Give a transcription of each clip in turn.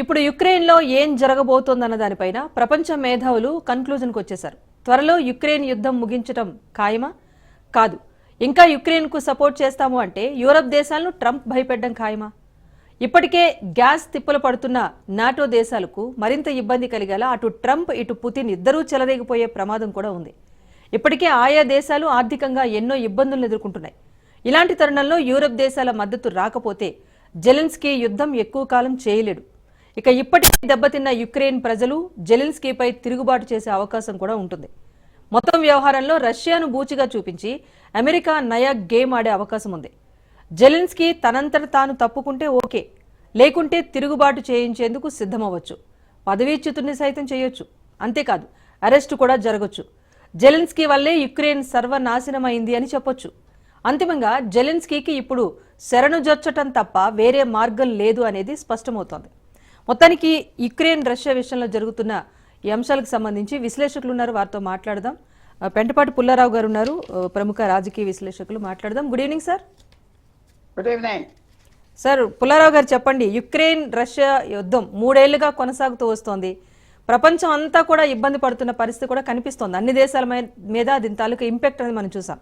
ఇప్పుడు యుక్రెయిన్లో ఏం జరగబోతోందన్న దానిపైన ప్రపంచ మేధావులు కన్క్లూజన్కి వచ్చేశారు. త్వరలో యుక్రెయిన్ యుద్ధం ముగించడం ఖాయమా? కాదు. ఇంకా యుక్రెయిన్కు సపోర్ట్ చేస్తాము అంటే యూరప్ దేశాలను ట్రంప్ భయపెట్టడం ఖాయమా? ఇప్పటికే గ్యాస్ తిప్పలు పడుతున్న నాటో దేశాలకు మరింత ఇబ్బంది కలిగేలా అటు ట్రంప్ ఇటు పుతిన్ ఇద్దరూ చెలరేగిపోయే ప్రమాదం కూడా ఉంది. ఇప్పటికే ఆయా దేశాలు ఆర్థికంగా ఎన్నో ఇబ్బందులను ఎదుర్కొంటున్నాయి. ఇలాంటి తరుణంలో యూరప్ దేశాల మద్దతు రాకపోతే జెలెన్స్కీ యుద్ధం ఎక్కువ కాలం చేయలేడు. ఇక ఇప్పటికీ దెబ్బతిన్న యుక్రెయిన్ ప్రజలు జెలిన్స్కీపై తిరుగుబాటు చేసే అవకాశం కూడా ఉంటుంది. మొత్తం వ్యవహారంలో రష్యాను బూచిగా చూపించి అమెరికా నయా గేమ్ ఆడే అవకాశం ఉంది. జెలిన్స్కీ తనంతట తాను తప్పుకుంటే ఓకే లేకుంటే తిరుగుబాటు చేయించేందుకు సిద్ధమవ్వచ్చు. పదవీచ్యుతుని సైతం చేయొచ్చు. అంతేకాదు అరెస్టు కూడా జరగొచ్చు. జెలెన్స్కీ వల్లే యుక్రెయిన్ సర్వనాశనమైంది అని చెప్పొచ్చు. అంతిమంగా జెలెన్స్కీకి ఇప్పుడు శరణు జొచ్చటం తప్ప వేరే మార్గం లేదు అనేది స్పష్టమవుతోంది. మొత్తానికి యుక్రెయిన్ రష్యా విషయంలో జరుగుతున్న ఈ అంశాలకు సంబంధించి విశ్లేషకులు ఉన్నారు. వారితో మాట్లాడదాం. పెంటపాటి పుల్లారావు గారు ఉన్నారు. ప్రముఖ రాజకీయ విశ్లేషకులు మాట్లాడదాం. Good evening sir. Good evening. Sir Pullarao గారు చెప్పండి. యుక్రెయిన్ రష్యా యుద్ధం మూడేళ్ళుగా కొనసాగుతూ వస్తోంది. ప్రపంచం అంతా కూడా ఇబ్బంది పడుతున్న పరిస్థితి కూడా కనిపిస్తోంది. అన్ని దేశాల మీద దీని తాలూకా ఇంపాక్ట్ అనేది మనం చూసాం.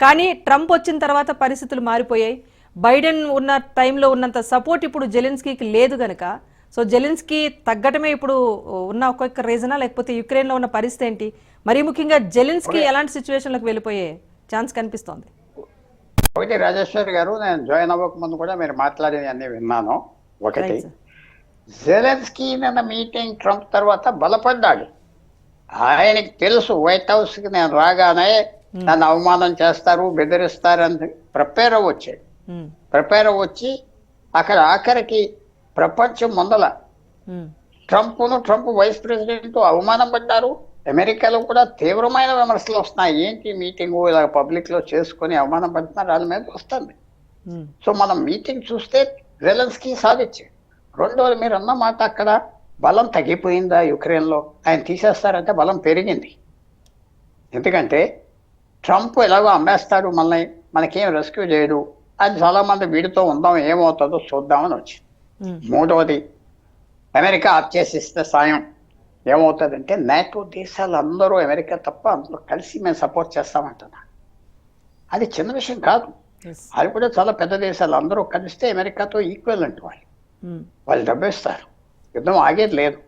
కానీ ట్రంప్ వచ్చిన తర్వాత పరిస్థితులు మారిపోయాయి. బైడెన్ ఉన్న టైంలో ఉన్నంత సపోర్ట్ ఇప్పుడు జెలెన్స్కీకి లేదు గనక సో జెలెన్స్కీ తగ్గటమే ఇప్పుడు ఉన్న ఒక్కొక్క రీజనా లేకపోతే యుక్రెయిన్లో ఉన్న పరిస్థితి ఏంటి? మరీ ముఖ్యంగా జెలెన్స్కీ ఎలాంటి సిచ్యువేషన్లకు వెళ్ళిపోయే ఛాన్స్ కనిపిస్తోంది? ఒకటి రాజేశ్వరి గారు నేను జాయిన్ అవ్వక ముందు కూడా మీరు మాట్లాడేది అన్ని విన్నాను. ఒకటి. జెలెన్స్కీ నిన్న మీటింగ్ ట్రంప్ తర్వాత బలపడ్డాడు. ఆయనకి తెలుసు వైట్ హౌస్కి నేను రాగానే నన్ను అవమానం చేస్తారు బెదిరిస్తారని ప్రిపేర్ అవ్వచ్చాడు. ఉమ్, ప్రిపేర్ అవ్వచ్చి అక్కడ ఆఖరికి ప్రపంచం ముందల ట్రంప్ను ట్రంప్ వైస్ ప్రెసిడెంట్ అవమానం పడ్డారు అమెరికాలో కూడా తీవ్రమైన విమర్శలు వస్తున్నాయి. ఏంటి మీటింగ్ ఇలా పబ్లిక్లో చేసుకొని అవమానం పడుతున్నారు వాళ్ళ మీద వస్తుంది. సో మనం మీటింగ్ చూస్తే జెలెన్స్కీ సాధించాడు రెండోది మీరు అన్న మాట అక్కడ బలం తగ్గిపోయిందా యుక్రెయిన్లో ఆయన తీసేస్తారంటే బలం పెరిగింది. ఎందుకంటే ట్రంప్ ఎలాగో అమ్మేస్తాడు మనల్ని మనకేం రెస్క్యూ చేయడు. అది చాలా మంది వీడితో ఉందాం ఏమవుతుందో చూద్దామని వచ్చింది. మూడవది అమెరికా ఆప్ చేసి ఇస్తే సాయం. ఏమవుతుందంటే నాటో దేశాలు అందరూ అమెరికా తప్ప అందరూ కలిసి మేము సపోర్ట్ చేస్తామంటున్నా అది చిన్న విషయం కాదు. అది కూడా చాలా పెద్ద దేశాలు అందరూ కలిస్తే అమెరికాతో ఈక్వల్ అంటే వాళ్ళు. ఉమ్, వాళ్ళు డబ్బేస్తారు యుద్ధం ఆగేది లేదు.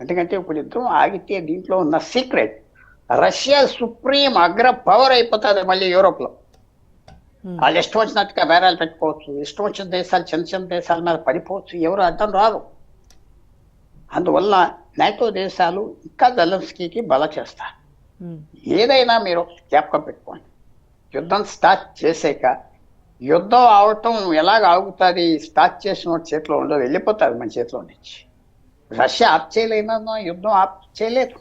ఎందుకంటే ఇప్పుడు యుద్ధం ఆగితే దీంట్లో ఉన్న సీక్రెట్ రష్యా సుప్రీం అగ్ర పవర్ అయిపోతుంది మళ్ళీ యూరోప్లో. వాళ్ళు ఇష్టం వచ్చినట్టుగా బేరాలు పెట్టుకోవచ్చు ఇష్టం వచ్చిన దేశాలు చిన్న చిన్న దేశాల మీద పడిపోవచ్చు ఎవరు అడ్డం రాదు. అందువల్ల నాటో దేశాలు ఇంకా జెలెన్స్కీకి బల చేస్తారు. ఉమ్, ఏదైనా మీరు జ్ఞాపకం పెట్టుకోండి. యుద్ధం స్టార్ట్ చేసాక యుద్ధం అవటం ఎలాగ ఆగుతుంది స్టార్ట్ చేసిన చేతిలో ఉండదు వెళ్ళిపోతుంది మన చేతిలో నుంచి. రష్యా ఆప్ చేయలేదన్నా యుద్ధం ఆప్ చేయలేదు.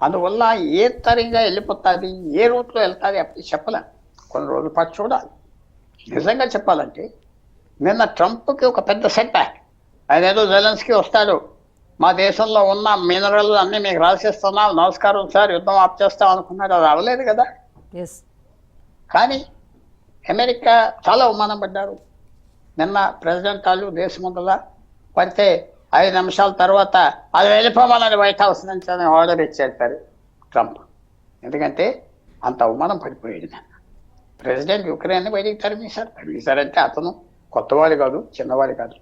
అందువల్ల ఏ తరంగా వెళ్ళిపోతుంది ఏ రూట్లో వెళ్తుంది అప్పుడు చెప్పలేం. కొన్ని రోజుల పాటు చూడాలి. నిజంగా చెప్పాలంటే నిన్న ట్రంప్కి ఒక పెద్ద సెట్ బ్యాక్ ఆయన ఏదో జెలెన్స్కి వస్తాడు. మా దేశంలో ఉన్న మినరల్ అన్ని మీకు రాసిస్తున్నాం నమస్కారం సార్ యుద్ధం ఆప్ చేస్తాం అనుకున్నాడు అది అవ్వలేదు కదా. కానీ అమెరికా చాలా అవమానం పడ్డారు. నిన్న ప్రెసిడెంట్ వాళ్ళు దేశం ముందల పడితే ఐదు నిమిషాల తర్వాత అది వెళ్ళిపోవాలని వైట్ హౌస్ నుంచి ఆర్డర్ ఇచ్చేస్తారు ట్రంప్. ఎందుకంటే అంత అవమానం పడిపోయాడు. నిన్న ప్రెసిడెంట్ యుక్రెయిన్ బయటికి తరిమేశారు. తరిమేశారంటే అతను కొత్తవాడు కాదు చిన్నవాడు కాదు.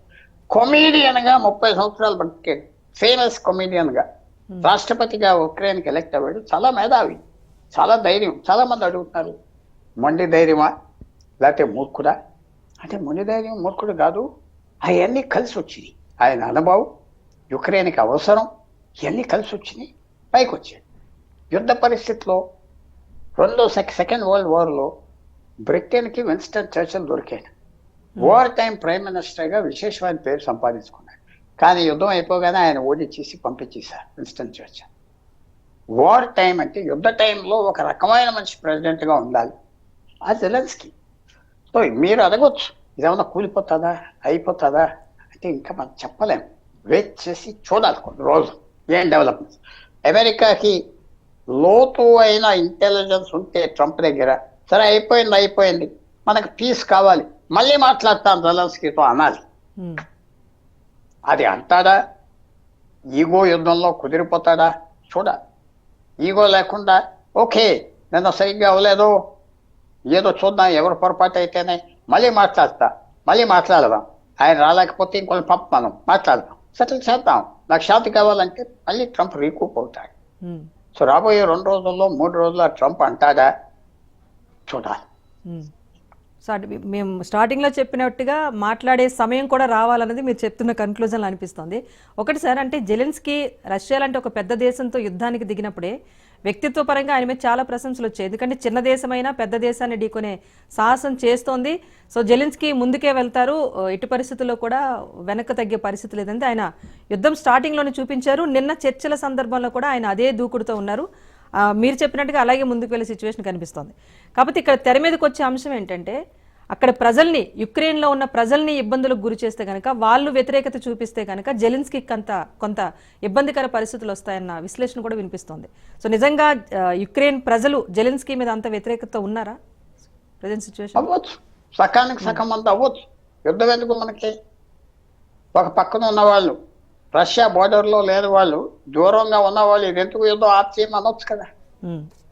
గా ముప్పై సంవత్సరాలు బతికాడు ఫేమస్గా రాష్ట్రపతిగా ఉక్రెయిన్కి ఎలక్ట్ అవ్వాడు చాలా మేధావి చాలా ధైర్యం చాలా మంది అడుగుతున్నారు. మొండి ధైర్యమా? లేకపోతే మూర్ఖుడా? అంటే మొండి ధైర్యం మూర్ఖుడు కాదు. అవన్నీ కలిసి వచ్చినాయి. ఆయన అనుభవం యుక్రెయిన్కి అవసరం ఇవన్నీ కలిసి వచ్చినాయి. పైకి వచ్చాడు. యుద్ధ పరిస్థితిలో రెండో సెక్ సెకండ్ వరల్డ్ వార్లో బ్రిటన్కి విన్స్టన్ చర్చల్ దొరికాడు. వార్ టైం ప్రైమ్ మినిస్టర్గా విశేషమైన పేరు సంపాదించుకున్నాడు. కానీ యుద్ధం అయిపోగానే ఆయన ఓడించేసి పంపించేశారు విన్స్టన్ చర్చల్. వార్ టైం అంటే యుద్ధ టైంలో ఒక రకమైన మనిషి ప్రెసిడెంట్గా ఉండాలి. ఆ జెలెన్స్కి. సో మీరు అడగొచ్చు ఇదేమన్నా కూలిపోతుందా అయిపోతుందా? అంటే ఇంకా మనం చెప్పలేము వెయిట్ చేసి చూడాలి కొన్ని రోజులు. ఏం డెవలప్మెంట్స్? అమెరికాకి లోతు అయిన ఇంటెలిజెన్స్ ఉంటే ట్రంప్ దగ్గర సరే అయిపోయింది అయిపోయింది. మనకు పీస్ కావాలి. మళ్ళీ మాట్లాడతాను జెలెన్స్కీతో అనాలి. అది అంటాడా? ఈగో యుద్ధంలో కుదిరిపోతాడా? చూడ. ఈగో లేకుండా ఓకే నిన్న సరిగ్గా అవ్వలేదు. ఏదో చూద్దాం ఎవరు పొరపాటు అయితేనే. మళ్ళీ మాట్లాడతా. మళ్ళీ మాట్లాడదాం. ఆయన రాలేకపోతే ఇంకొన్ని పంప మనం మాట్లాడదాం. సెటిల్ చేద్దాం. నాకు శాంతి కావాలంటే మళ్ళీ ట్రంప్ రీకూప్ అవుతాడు. సో రాబోయే రెండు రోజుల్లో మూడు రోజుల్లో ట్రంప్ అంటాడా? చూడాలి. సో అంటే మేము స్టార్టింగ్లో చెప్పినట్టుగా మాట్లాడే సమయం కూడా రావాలన్నది మీరు చెప్తున్న కన్క్లూజన్లో అనిపిస్తుంది. ఒకటి సార్ అంటే జెలెన్స్కి రష్యా లాంటి ఒక పెద్ద దేశంతో యుద్ధానికి దిగినప్పుడే వ్యక్తిత్వ పరంగా ఆయన మీద చాలా ప్రశంసలు వచ్చాయి. ఎందుకంటే చిన్న దేశమైనా పెద్ద దేశాన్ని ఢీకొనే సాహసం చేస్తోంది. సో జెలెన్స్కి ముందుకే వెళ్తారు. ఎటు పరిస్థితుల్లో కూడా వెనక్కి తగ్గే పరిస్థితి లేదంటే ఆయన యుద్ధం స్టార్టింగ్లోనే చూపించారు. నిన్న చర్చల సందర్భంలో కూడా ఆయన అదే దూకుడుతో ఉన్నారు. మీరు చెప్పినట్టుగా అలాగే ముందుకు వెళ్ళే సిచ్యువేషన్ కనిపిస్తోంది. కాకపోతే ఇక్కడ తెర మీదకి వచ్చే అంశం ఏంటంటే అక్కడ ప్రజల్ని యుక్రెయిన్లో ఉన్న ప్రజల్ని ఇబ్బందులకు గురి చేస్తే కనుక వాళ్ళు వ్యతిరేకత చూపిస్తే కనుక జెలిన్స్కి కొంత కొంత ఇబ్బందికర పరిస్థితులు వస్తాయన్న విశ్లేషణ కూడా వినిపిస్తోంది. సో నిజంగా యుక్రెయిన్ ప్రజలు జెలిన్స్కి మీద అంత వ్యతిరేకత ఉన్నారా? ప్రజెంట్ సిచ్యువేషన్ అవ్వచ్చు. సకానికి సగం అంతా అవ్వచ్చు. యుద్ధం ఎందుకు మనకి? ఒక పక్కన ఉన్న వాళ్ళు రష్యా బోర్డర్లో లేని వాళ్ళు దూరంగా ఉన్న వాళ్ళు ఇది ఎందుకు యుద్ధం ఆప్ చేయమనొచ్చు కదా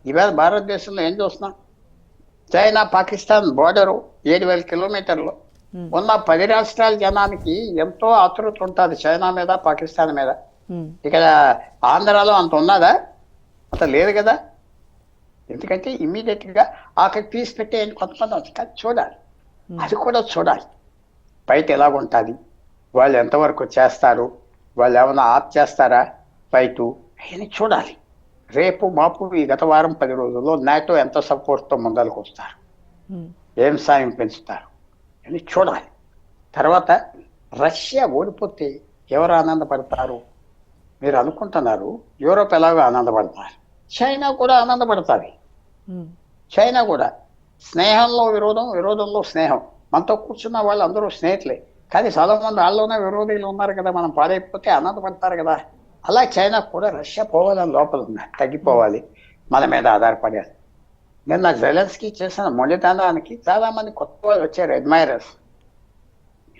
ఇవాళ భారతదేశంలో ఏం చూస్తున్నాం? చైనా పాకిస్తాన్ బోర్డరు ఏడు వేల కిలోమీటర్లు. ఉన్న పది రాష్ట్రాల జనానికి ఎంతో ఆతృత ఉంటుంది చైనా మీద పాకిస్తాన్ మీద. ఇక్కడ ఆంధ్రాలో అంత ఉన్నదా? అంత లేదు కదా. ఎందుకంటే ఇమీడియట్గా అక్కడ తీసి పెట్టేయండి కొంతమంది ఉంది. కానీ చూడాలి. అది కూడా చూడాలి. బయట ఎలాగుంటుంది? వాళ్ళు ఎంతవరకు చేస్తారు? వాళ్ళు ఏమైనా ఆప్ చేస్తారా? ఫైటు అవన్నీ చూడాలి. రేపు మాపు ఈ గత వారం పది రోజుల్లో నాటో ఎంత సపోర్ట్తో ముందరకు వస్తారు. ఏం సాయం పెంచుతారు? అని చూడాలి. తర్వాత రష్యా ఓడిపోతే ఎవరు ఆనందపడతారు? మీరు అనుకుంటున్నారు యూరోప్ ఎలాగో ఆనందపడతారు. చైనా కూడా ఆనందపడతారు చైనా కూడా. స్నేహంలో విరోధం విరోధంలో స్నేహం. మనతో కూర్చున్న వాళ్ళు అందరూ స్నేహితులే. కానీ చాలా మంది వాళ్ళలోనే విరోధులు ఉన్నారు కదా మనం పాడైపోతే ఆనందపడతారు కదా. అలా చైనా కూడా రష్యా పోవాలని లోపల ఉంది తగ్గిపోవాలి మన మీద ఆధారపడాలి. నిన్న జెలెన్స్కి చేసిన మొండితనానికి చాలా మంది కొత్త వాళ్ళు వచ్చారు అడ్మైరర్స్.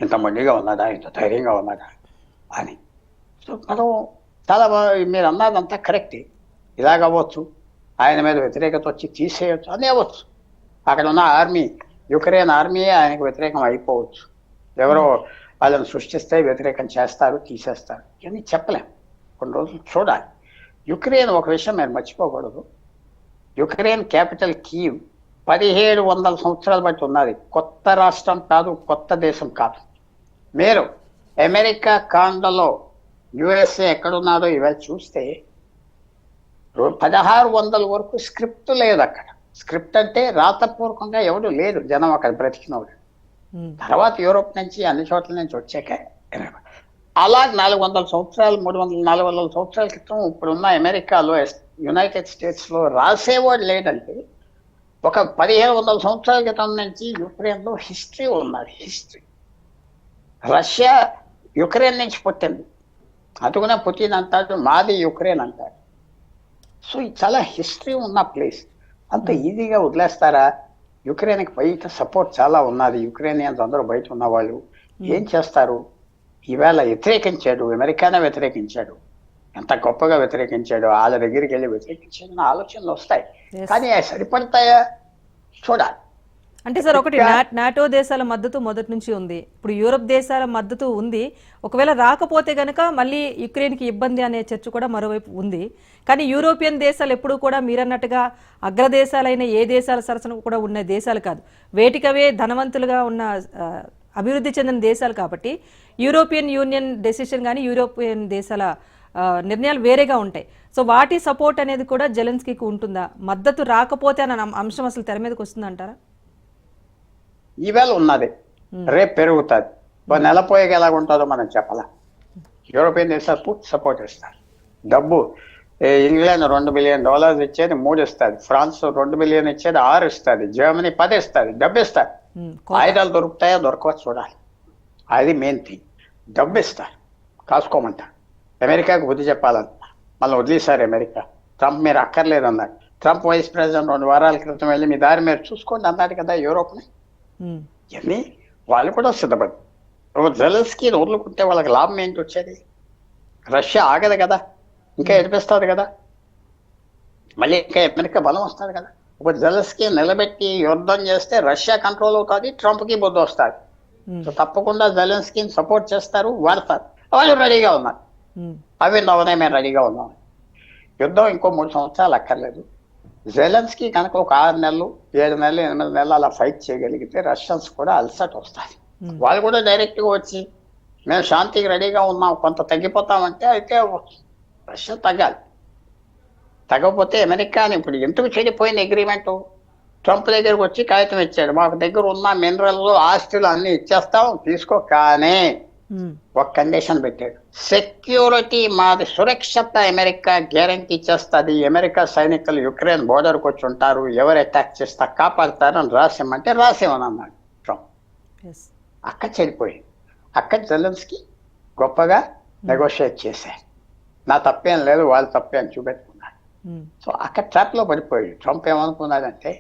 ఇంత మొండిగా ఉన్నదా ఇంత ధైర్యంగా ఉన్నదా అని. సో మనం చాలా బాగా మీరు అన్నదంతా కరెక్టే. ఇలాగ అవ్వచ్చు ఆయన మీద వ్యతిరేకత వచ్చి తీసేయచ్చు అని అవ్వచ్చు. అక్కడ ఉన్న ఆర్మీ యుక్రెయిన్ ఆర్మీ ఆయనకు వ్యతిరేకం అయిపోవచ్చు. ఎవరో వాళ్ళని సృష్టిస్తే వ్యతిరేకం చేస్తారు తీసేస్తారు. ఇవన్నీ చెప్పలేం. కొన్ని రోజులు చూడాలి. యుక్రెయిన్ ఒక విషయం మీరు మర్చిపోకూడదు. యుక్రెయిన్ క్యాపిటల్ కీవ్ పదిహేడు వందల సంవత్సరాలు బట్టి ఉన్నది. కొత్త రాష్ట్రం కాదు కొత్త దేశం కాదు. మీరు అమెరికా కాండలో యుఎస్ఏ ఎక్కడున్నారో ఇవాళ చూస్తే పదహారు వందల వరకు స్క్రిప్ట్ లేదు అక్కడ. స్క్రిప్ట్ అంటే రాతపూర్వకంగా ఎవడు లేరు జనం అక్కడ బ్రతికినవాడు తర్వాత యూరోప్ నుంచి అన్ని చోట్ల నుంచి వచ్చాక అలా నాలుగు వందల సంవత్సరాలు మూడు వందల నాలుగు వందల సంవత్సరాల క్రితం ఇప్పుడున్న అమెరికాలో యునైటెడ్ స్టేట్స్లో రాసేవాడు లేదంటే ఒక పదిహేను వందల సంవత్సరాల క్రితం నుంచి యుక్రెయిన్లో హిస్టరీ ఉన్నది హిస్టరీ. రష్యా యుక్రెయిన్ నుంచి పుట్టింది. అందుకనే పుతిన్ అంటాడు మాది యుక్రెయిన్ అంటాడు. సో ఇది చాలా హిస్టరీ ఉన్న ప్లేస్. అంత ఈజీగా వదిలేస్తారా? యుక్రెయిన్కి బయట సపోర్ట్ చాలా ఉన్నది. యుక్రెయినియన్స్ అందరూ బయట ఉన్నవాళ్ళు. ఏం చేస్తారు? ఈవేళ వ్యతిరేకించాడు. అమెరికానే వ్యతిరేకించాడు. ఎంత గొప్పగా వ్యతిరేకించాడు. వాళ్ళ దగ్గరికి వెళ్ళి వ్యతిరేకించాడని ఆలోచనలు వస్తాయి. కానీ అవి సరిపడతాయా? చూడాలి. అంటే సార్ ఒకటి నాటో దేశాల మద్దతు మొదటి నుంచి ఉంది. ఇప్పుడు యూరప్ దేశాల మద్దతు ఉంది. ఒకవేళ రాకపోతే గనక మళ్ళీ యుక్రెయిన్కి ఇబ్బంది అనే చర్చ కూడా మరోవైపు ఉంది. కానీ యూరోపియన్ దేశాలు ఎప్పుడూ కూడా మీరన్నట్టుగా అగ్రదేశాలైన ఏ దేశాల సరసన కూడా ఉన్న దేశాలు కాదు. వేటికవే ధనవంతులుగా ఉన్న అభివృద్ధి చెందిన దేశాలు కాబట్టి యూరోపియన్ యూనియన్ డెసిషన్ కానీ యూరోపియన్ దేశాల నిర్ణయాలు వేరేగా ఉంటాయి. సో వాటి సపోర్ట్ అనేది కూడా జెలెన్స్కీకి ఉంటుందా? మద్దతు రాకపోతే అన్న అంశం అసలు తెర మీదకి వస్తుందంటారా? ఈవేళ ఉన్నది. రేపు పెరుగుతుంది. నెల పోయేకి ఎలా ఉంటుందో మనం చెప్పాల. యూరోపియన్ దేశాలు పూర్తి సపోర్ట్ ఇస్తారు. డబ్బు ఇంగ్లాండ్ రెండు బిలియన్ డాలర్స్ ఇచ్చేది మూడు ఇస్తుంది. ఫ్రాన్స్ రెండు బిలియన్ ఇచ్చేది ఆరు ఇస్తుంది. జర్మనీ పది ఇస్తుంది. డబ్బు ఇస్తారు. ఆయుధాలు దొరుకుతాయో? దొరకవో? చూడాలి. అది మెయిన్ థింగ్ డబ్బు ఇస్తారు. కాసుకోమంటారు. అమెరికాకు బుద్ధి చెప్పాలంట మళ్ళీ వదిలేశారు అమెరికా. ట్రంప్ మీరు అక్కర్లేదు అన్నాడు ట్రంప్ వైస్ ప్రెసిడెంట్ రెండు వారాల క్రితం వెళ్ళి మీ దారి మీరు చూసుకోండి అన్నాడు కదా యూరోప్ని. ఇవన్నీ వాళ్ళు కూడా సిద్ధపడి జెలెన్స్కీ వదులుకుంటే వాళ్ళకి లాభం ఏంటి వచ్చేది? రష్యా ఆగదు కదా. ఇంకా ఏడిపిస్తుంది కదా. మళ్ళీ ఇంకా అమెరికా బలం వస్తుంది కదా. ఇప్పుడు జెలెన్స్కీ నిలబెట్టి యుద్ధం చేస్తే రష్యా కంట్రోల్ అవుతుంది ట్రంప్కి బుద్ధి వస్తుంది. తప్పకుండా జెలెన్స్కీని సపోర్ట్ చేస్తారు వాడతారు. వాళ్ళు రెడీగా ఉన్నారు. అవి నవనే మేము రెడీగా ఉన్నాం యుద్ధం ఇంకో మూడు సంవత్సరాలు అక్కర్లేదు. జెలెన్స్కీ కనుక ఒక ఆరు నెలలు ఏడు నెలలు ఎనిమిది నెలలు అలా ఫైట్ చేయగలిగితే రష్యన్స్ కూడా అలసట వస్తారు ఉమ్, వాళ్ళు కూడా డైరెక్ట్గా వచ్చి మేము శాంతికి రెడీగా ఉన్నాం కొంత తగ్గిపోతామంటే అయితే రష్యా తగ్గాలి. తగ్గకపోతే అమెరికాని ఇప్పుడు ఎందుకు చెడిపోయిన అగ్రిమెంట్ ట్రంప్ దగ్గరకు వచ్చి కాగితం ఇచ్చాడు. మాకు దగ్గర ఉన్న మినరల్లు ఆస్తులు అన్ని ఇచ్చేస్తాం తీసుకో కానీ ఉమ్, ఒక కండిషన్ పెట్టాడు. సెక్యూరిటీ మాది సురక్షత అమెరికా గ్యారంటీ ఇచ్చేస్తుంది అమెరికా సైనికులు యుక్రెయిన్ బోర్డర్కి వచ్చి ఉంటారు ఎవరు అటాక్ చేస్తా కాపాడతారని రాసిమ్మంటే రాసిమని అన్నాడు ట్రంప్. అక్క చెడిపోయింది. అక్క జెలెన్స్కి గొప్పగా నెగోషియేట్ చేశారు. నా తప్పేం లేదు వాళ్ళు తప్పే అని చూపెట్టుకున్నాడు. ఉమ్, సో అక్కడ ట్రాప్లో పడిపోయాడు. ట్రంప్ ఏమనుకున్నాడంటే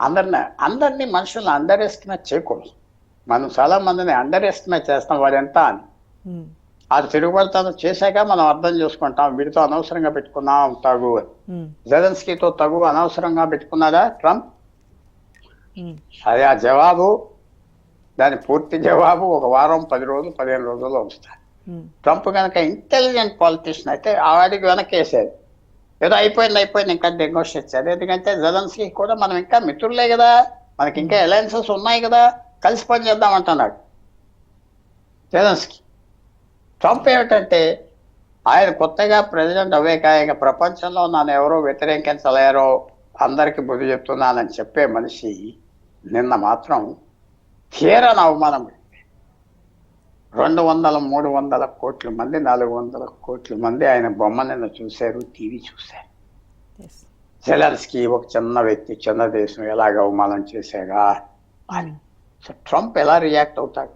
అందరిని అందరినీ మనుషులను అండర్ ఎస్టిమేట్ చేయకూడదు మనం చాలా మందిని అండర్ ఎస్టిమేట్ చేస్తాం. వాడు ఎంత అని. అది తిరుగుబడతాను చేశాక మనం అర్థం చేసుకుంటాం. వీడితో అనవసరంగా పెట్టుకున్నాం తగు జెలెన్స్కీతో తగు అనవసరంగా పెట్టుకున్నాడా ట్రంప్? అది ఆ జవాబు దాని పూర్తి జవాబు ఒక వారం పది రోజులు పదిహేను రోజుల్లో వస్తాయి. ట్రంప్ కనుక ఇంటెలిజెంట్ పాలిటిషియన్ అయితే ఆ వాడికి వెనకేసేది. ఏదో అయిపోయింది అయిపోయింది ఇంకా నెగోషియేట్ చేయాలి. ఎందుకంటే జలన్స్కి కూడా మనం ఇంకా మిత్రులే కదా. మనకి ఇంకా అలయన్సెస్ ఉన్నాయి కదా. కలిసి పని చేద్దాం అంటున్నాడు. జలన్స్కి ట్రంప్ ఏమిటంటే ఆయన కొత్తగా ప్రెసిడెంట్ అవ్వేక ఇక ప్రపంచంలో నన్ను ఎవరో వ్యతిరేకించలేరో అందరికీ బుద్ధి చెప్తున్నానని చెప్పే మనిషి నిన్న మాత్రం తీరని అవమానం. రెండు వందల మూడు వందల కోట్ల మంది నాలుగు వందల కోట్ల మంది ఆయన బొమ్మ నిన్న చూశారు టీవీ చూశారు. జెలెన్స్కీ ఒక చిన్న వ్యక్తి చిన్న దేశం ఎలాగ అవమానం చేశాగా అని. సో ట్రంప్ ఎలా రియాక్ట్ అవుతాడు?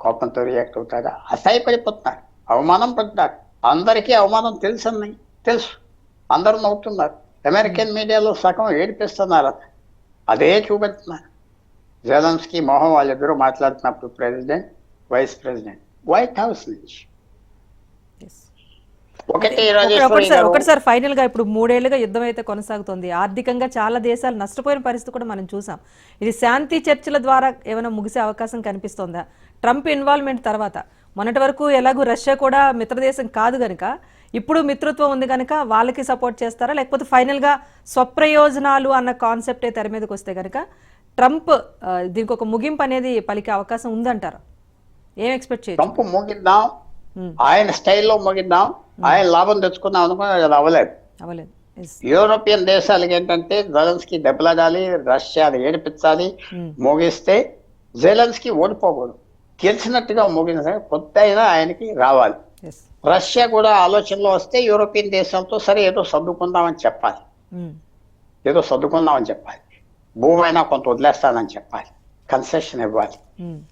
కోపంతో రియాక్ట్ అవుతాడా? అసహ్యపడిపోతున్నాడు. అవమానం పడ్డాడు అందరికీ అవమానం తెలుసు అన్నయ్య తెలుసు. అందరూ నవ్వుతున్నారు. అమెరికన్ మీడియాలో సగం ఏడిపిస్తున్నారు. అదే చూపెడుతున్నారు. జెలెన్స్కీ మొహం వాళ్ళిద్దరూ మాట్లాడుతున్నప్పుడు president vice president White House నుంచి yes. ఒకటి ఒకటి- రాజేశ్వరి ఒకటిసారి ఫైనల్గా ఇప్పుడు మూడేళ్ళుగా యుద్ధం అయితే కొనసాగుతోంది. ఆర్థికంగా చాలా దేశాలు నష్టపోయిన పరిస్థితి కూడా మనం చూసాం. ఇది శాంతి చర్చల ద్వారా ఏమైనా ముగిసే అవకాశం కనిపిస్తోందా? ట్రంప్ ఇన్వాల్వ్మెంట్ తర్వాత మొన్నటి వరకు ఎలాగూ రష్యా కూడా మిత్రదేశం కాదు గనుక ఇప్పుడు మిత్రత్వం ఉంది కనుక వాళ్ళకి సపోర్ట్ చేస్తారా? లేకపోతే ఫైనల్గా స్వప్రయోజనాలు అన్న కాన్సెప్టే తెర మీదకి వస్తే కనుక ట్రంప్ దీనికి ఒక ముగింపు అనేది పలికే అవకాశం ఉందంటారా? ఏం ఎక్స్పెక్ట్ చేయొచ్చు? ట్రంప్ ముగిద్దాం ఆయన స్టైల్లో ముగిద్దాం ఆయన లాభం తెచ్చుకుందాం అనుకున్నా అది అవ్వలేదు. యూరోపియన్ దేశాలకి ఏంటంటే జెలెన్స్కి దెబ్బలాడాలి రష్యాని ఏడిపించాలి ఉమ్, మోగిస్తే జెలెన్స్కి ఓడిపోకూడదు. గెలిచినట్టుగా మోగిన కొత్త అయినా ఆయనకి రావాలి. రష్యా కూడా ఆలోచనలో వస్తే యూరోపియన్ దేశంతో సరే ఏదో సర్దుకుందామని చెప్పాలి. ఉమ్, ఏదో సర్దుకుందామని చెప్పాలి. భూమి అయినా కొంత వదిలేస్తానని చెప్పాలి. కన్సెషన్ ఇవ్వాలి.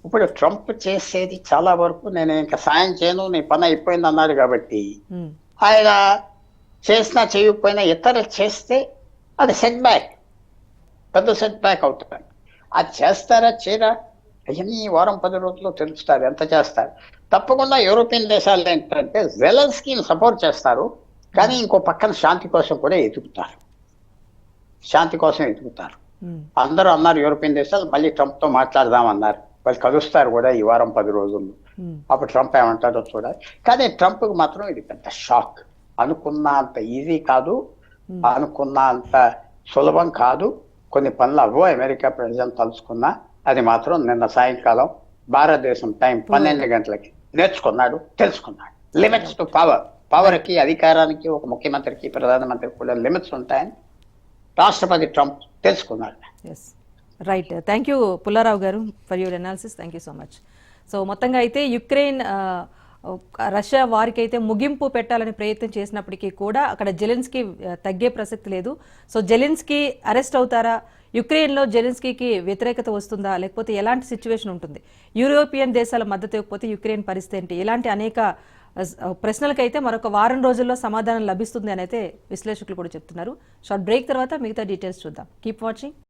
ఇప్పుడు ట్రంప్ చేసేది చాలా వరకు నేను ఇంకా సాయం చేయను నీ పని అయిపోయింది అన్నాడు కాబట్టి. ఆయన చేసినా చేయకపోయినా ఇతరులు చేస్తే అది సెట్ బ్యాక్ పెద్ద సెట్ బ్యాక్ అవుతుంది అది చేస్తారా చేయరా? అవన్నీ ఈ వారం పది రోజుల్లో తెలుస్తారు ఎంత చేస్తారు తప్పకుండా యూరోపియన్ దేశాలు ఏంటంటే జెలెన్స్కీని సపోర్ట్ చేస్తారు కానీ ఇంకో పక్కన శాంతి కోసం కూడా ఎదుగుతారు. శాంతి కోసం ఎదుగుతారు. అందరూ అన్నారు యూరోపియన్ దేశాలు మళ్ళీ ట్రంప్తో మాట్లాడదామన్నారు. వాళ్ళు కలుస్తారు కూడా ఈ వారం పది రోజుల్లో. అప్పుడు ట్రంప్ ఏమంటాడో చూడాలి. కానీ ట్రంప్కి మాత్రం ఇది పెద్ద షాక్. అనుకున్న అంత ఈజీ కాదు. అనుకున్న అంత సులభం కాదు. కొన్ని పనులు అవ్వవు అమెరికా ప్రెసిడెంట్ తలుచుకున్నా అది మాత్రం నిన్న సాయంకాలం భారతదేశం టైం పన్నెండు గంటలకి నేర్చుకున్నాడు తెలుసుకున్నాడు. లిమిట్స్ టు పవర్ పవర్కి అధికారానికి ఒక ముఖ్యమంత్రికి ప్రధానమంత్రికి కూడా లిమిట్స్ ఉంటాయని రాష్ట్రపతి ట్రంప్ తెలుసుకున్నాడు. Right thank you Pullarao garu for your analysis thank you so much so మొత్తంగా అయితే యుక్రెయిన్ రష్యా వారికి అయితే ముగింపు పెట్టాలని ప్రయత్నం చేసినప్పటికీ కూడా అక్కడ జెలిన్స్కి uh, తగ్గే ప్రసక్తి లేదు. సో జెలిన్స్కి అరెస్ట్ అవుతారా? యుక్రెయిన్లో జెలెన్స్కీకి వ్యతిరేకత వస్తుందా? లేకపోతే ఎలాంటి సిచ్యువేషన్ ఉంటుంది? యూరోపియన్ దేశాల మద్దతు ఇవ్వకపోతే యుక్రెయిన్ పరిస్థితి ఏంటి? ఇలాంటి అనేక uh, uh, ప్రశ్నలకైతే మరొక వారం రోజుల్లో సమాధానం లభిస్తుంది అని అయితే విశ్లేషకులు కూడా చెప్తున్నారు. షార్ట్ బ్రేక్ తర్వాత మిగతా డీటెయిల్స్ చూద్దాం. Keep watching